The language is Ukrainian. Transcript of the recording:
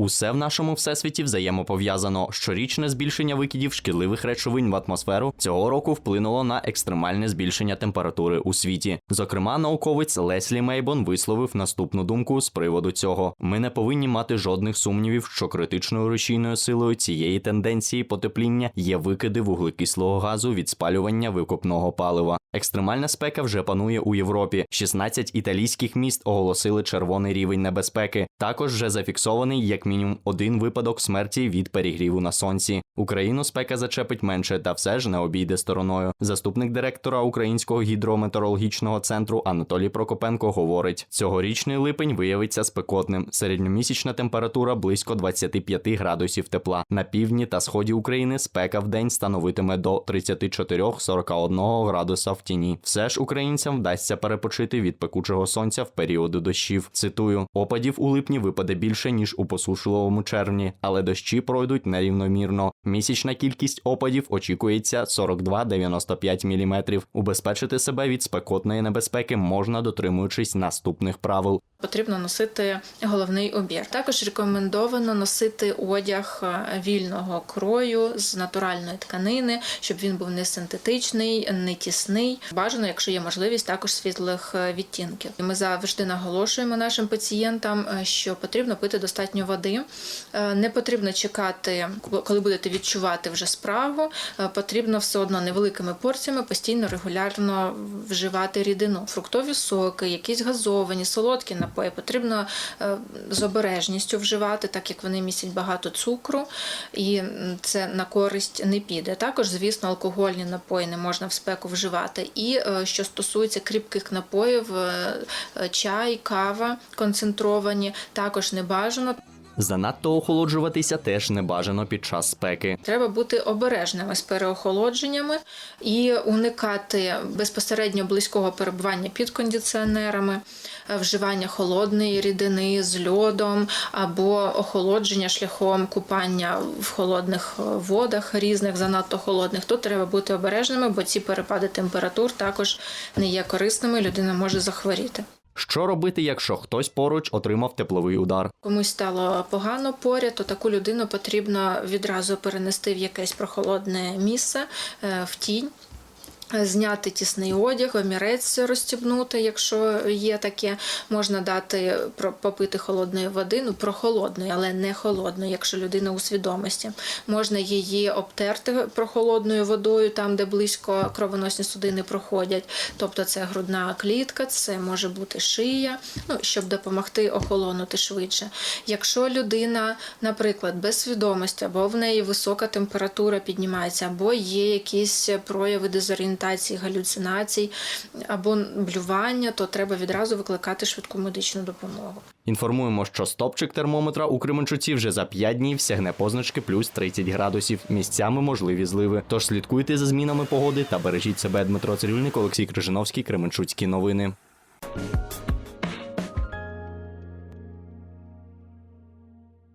Усе в нашому всесвіті взаємопов'язано. Щорічне збільшення викидів шкідливих речовин в атмосферу цього року вплинуло на екстремальне збільшення температури у світі. Зокрема, науковець Леслі Мейбон висловив наступну думку з приводу цього: ми не повинні мати жодних сумнівів, що критичною рушійною силою цієї тенденції потепління є викиди вуглекислого газу від спалювання викопного палива. Екстремальна спека вже панує у Європі. 16 італійських міст оголосили червоний рівень небезпеки. Також вже зафіксований як мінімум один випадок смерті від перегріву на сонці. Україну спека зачепить менше, та все ж не обійде стороною. Заступник директора Українського гідрометеорологічного центру Анатолій Прокопенко говорить: цьогорічний липень виявиться спекотним. Середньомісячна температура близько 25 градусів тепла. На півдні та сході України спека в день становитиме до 34-41 градуса в тіні. Все ж українцям вдасться перепочити від пекучого сонця в періоди дощів. Цитую: опадів у липні випаде більше ніж у посушливому червні, але дощі пройдуть нерівномірно. Місячна кількість опадів очікується 42-95 мм. Убезпечити себе від спекотної небезпеки можна дотримуючись наступних правил. Потрібно носити головний убір. Також рекомендовано носити одяг е, вільного крою з натуральної тканини, щоб він був не синтетичний, не тісний. Бажано, якщо є можливість, також світлих е, відтінків. Ми завжди наголошуємо нашим пацієнтам, е, що потрібно пити достатньо води. Не потрібно чекати, коли будете відчувати вже справу. Е, Потрібно все одно невеликими порціями постійно регулярно вживати рідину, фруктові соки, якісь газовані, солодкі напої. Потрібно е, з обережністю вживати, так як вони містять багато цукру, і це на користь не піде. Також, звісно, алкогольні напої не можна в спеку вживати. І е, що стосується кріпких напоїв, чай, кава концентровані, також не бажано. Занадто охолоджуватися теж не бажано під час спеки. Треба бути обережними з переохолодженнями і уникати безпосередньо близького перебування під кондиціонерами, е, вживання холодної рідини з льодом або охолодження шляхом купання в холодних е, водах різних, занадто холодних. Тут треба бути обережними, бо ці перепади температур також не є корисними. Людина може захворіти. Що робити, якщо хтось поруч отримав тепловий удар? Комусь стало погано поряд, то таку людину потрібно відразу перенести в якесь прохолодне місце е, в тінь. Зняти тісний одяг, омірець розстібнути, якщо є таке, можна дати попити холодної води, ну прохолодної, але не холодної, якщо людина у свідомості. Можна її обтерти прохолодною водою, там де близько кровоносні судини проходять. Тобто це грудна клітка, це може бути шия, ну щоб допомогти охолонути швидше. Якщо людина, наприклад, без свідомості, або в неї висока температура піднімається, або є якісь прояви дезорієнтації, галюцинацій, або блювання, то треба відразу викликати швидку медичну допомогу. Інформуємо, що стопчик термометра у Кременчуці вже за 5 днів сягне позначки плюс 30 градусів. Місцями можливі зливи. Тож слідкуйте за змінами погоди та бережіть себе. Дмитро Цирюльник, Олексій Крижиновський, Кременчуцькі новини.